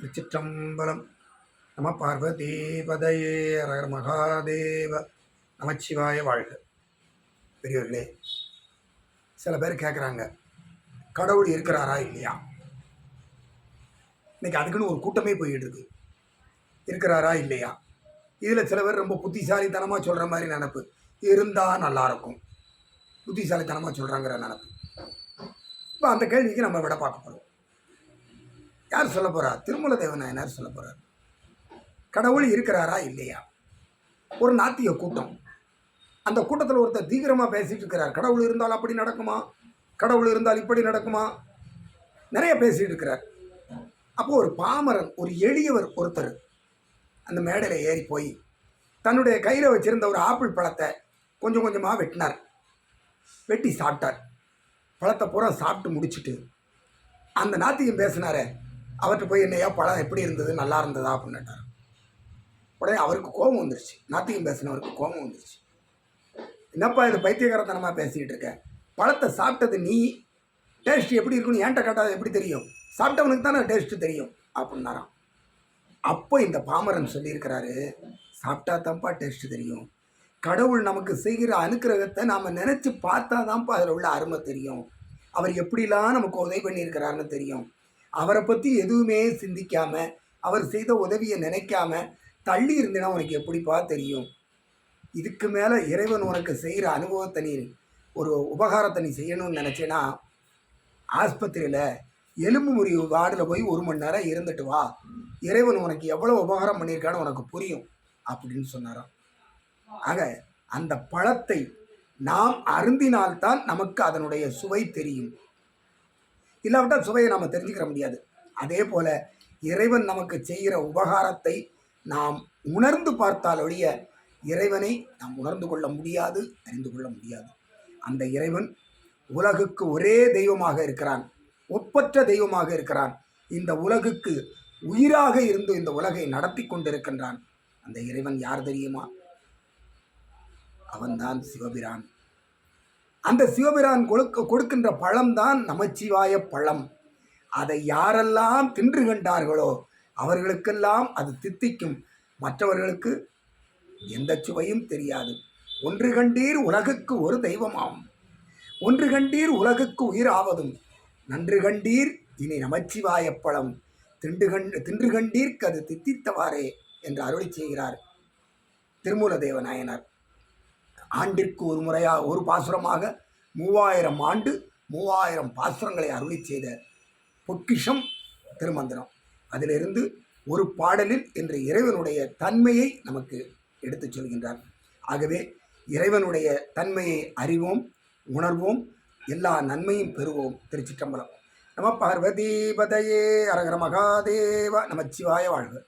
திருச்சிற்றம்பலம். நம பார்வதீபதையே. அரகர மகாதேவ நமச்சிவாய வாழ்க. பெரியவர்களே சில பேர் கேட்குறாங்க கடவுள் இருக்கிறாரா இல்லையா? இன்னைக்கு அதுக்குன்னு ஒரு கூட்டமே போயிட்டு இருக்கு இருக்கிறாரா இல்லையா? இதில் சில பேர் ரொம்ப புத்திசாலித்தனமாக சொல்கிற மாதிரி நினப்பு. இருந்தால் நல்லாயிருக்கும் புத்திசாலித்தனமாக சொல்கிறாங்கிற நினப்பு. இப்போ அந்த கேள்விக்கு நம்ம விட பார்க்க போகிறோம் யார் சொல்ல போகிறார் திருமல தேவநாயனார் சொல்ல போகிறார் கடவுள் இருக்கிறாரா இல்லையா? ஒரு நாத்திய கூட்டம். அந்த கூட்டத்தில் ஒருத்தர் தீவிரமாக பேசிகிட்டு இருக்கிறார். கடவுள் இருந்தால் அப்படி நடக்குமா? கடவுள் இருந்தால் இப்படி நடக்குமா? நிறைய பேசிகிட்டு இருக்கிறார். அப்போது ஒரு பாமரன் ஒரு எளியவர் ஒருத்தர் அந்த மேடையில் ஏறி போய் தன்னுடைய கையில் வச்சுருந்த ஒரு ஆப்பிள் பழத்தை கொஞ்சம் கொஞ்சமாக வெட்டினார். வெட்டி சாப்பிட்டார். பழத்தை பூரா சாப்பிட்டு முடிச்சிட்டு அந்த நாத்தியம் பேசினாரே அவர்கிட்ட போய் என்னையா பழம் எப்படி இருந்தது? நல்லா இருந்ததா? அப்படின்னுட்டார் உடனே அவருக்கு கோபம் வந்துருச்சு. நாத்திகம் பேசினவருக்கு கோபம் வந்துருச்சு. என்னப்பா இது பைத்தியகாரத்தனமாக பேசிக்கிட்டு இருக்க? பழத்தை சாப்பிட்டது நீ? டேஸ்ட் எப்படி இருக்குன்னு ஏன்ட்ட கேட்டால் எப்படி தெரியும்? சாப்பிட்டவனுக்கு தானே டேஸ்ட்டு தெரியும்? அப்படின்னாராம். அப்போ இந்த பாமரன் சொல்லியிருக்கிறாரு சாப்பிட்டா தான்ப்பா டேஸ்ட்டு தெரியும். கடவுள் நமக்கு செய்கிற அனுக்கிரகத்தை நாம் நினச்சி பார்த்தா தான்ப்பா அதில் உள்ள அருமை தெரியும். அவர் எப்படிலாம் நமக்கு உதவி பண்ணியிருக்கிறாருன்னு தெரியும். அவரை பற்றி எதுவுமே சிந்திக்காம அவர் செய்த உதவியை நினைக்காம தள்ளி இருந்தேன்னா உனக்கு எப்படிப்பா தெரியும்? இதுக்கு மேலே இறைவன் உனக்கு செய்கிற அனுபவத்தை நீ ஒரு உபகாரத்தை நீ செய்யணும்னு நினச்சேன்னா ஆஸ்பத்திரியில் எலும்பு முறிவு வார்டில் போய் ஒரு மணி நேரம் இருந்துட்டு வா. இறைவன் உனக்கு எவ்வளோ உபகாரம் பண்ணியிருக்கான்னு உனக்கு புரியும் அப்படின்னு சொன்னாராம். ஆக அந்த பழத்தை நாம் அருந்தினால்தான் நமக்கு அதனுடைய சுவை தெரியும். இல்லாவிட்டால் சுவையை நாம் தெரிஞ்சுக்கிற முடியாது. அதே போல இறைவன் நமக்கு செய்கிற உபகாரத்தை நாம் உணர்ந்து பார்த்தால் ஒழிய இறைவனை நாம் உணர்ந்து கொள்ள முடியாது அறிந்து கொள்ள முடியாது. அந்த இறைவன் உலகுக்கு ஒரே தெய்வமாக இருக்கிறான் ஒப்பற்ற தெய்வமாக இருக்கிறான். இந்த உலகுக்கு உயிராக இருந்து இந்த உலகை நடத்தி கொண்டிருக்கின்றான் அந்த இறைவன் யார் தெரியுமா? அவன்தான் சிவபிரான். அந்த சிவபிரான் கொடுக்க கொடுக்கின்ற பழம்தான் நமச்சிவாய பழம். அதை யாரெல்லாம் தின்று கண்டார்களோ அவர்களுக்கெல்லாம் அது தித்திக்கும். மற்றவர்களுக்கு எந்த சுவையும் தெரியாது. ஒன்று கண்டீர் உலகுக்கு ஒரு தெய்வமாம். ஒன்று கண்டீர் உலகுக்கு உயிர் ஆவதும் நன்று கண்டீர் இனி நமச்சிவாய பழம். திண்டு கண்டு தின்று கண்டீர்க்கு அது தித்தித்தவாறே என்று அருளி செய்கிறார் திருமூல தேவநாயனார் ஆண்டிற்கு ஒரு முறையாக ஒரு பாசுரமாக மூவாயிரம் ஆண்டு மூவாயிரம் பாசுரங்களை அருளி செய்த பொக்கிஷம் திருமந்திரம். அதிலிருந்து ஒரு பாடலில் இன்று இறைவனுடைய தன்மையை நமக்கு எடுத்துச் சொல்கின்றார். ஆகவே இறைவனுடைய தன்மையை அறிவோம் உணர்வோம் எல்லா நன்மையும் பெறுவோம் திருச்சிற்றம்பலம். நம பார்வதீபதையே அரகர மகாதேவ நமச்சிவாய வாழ்க.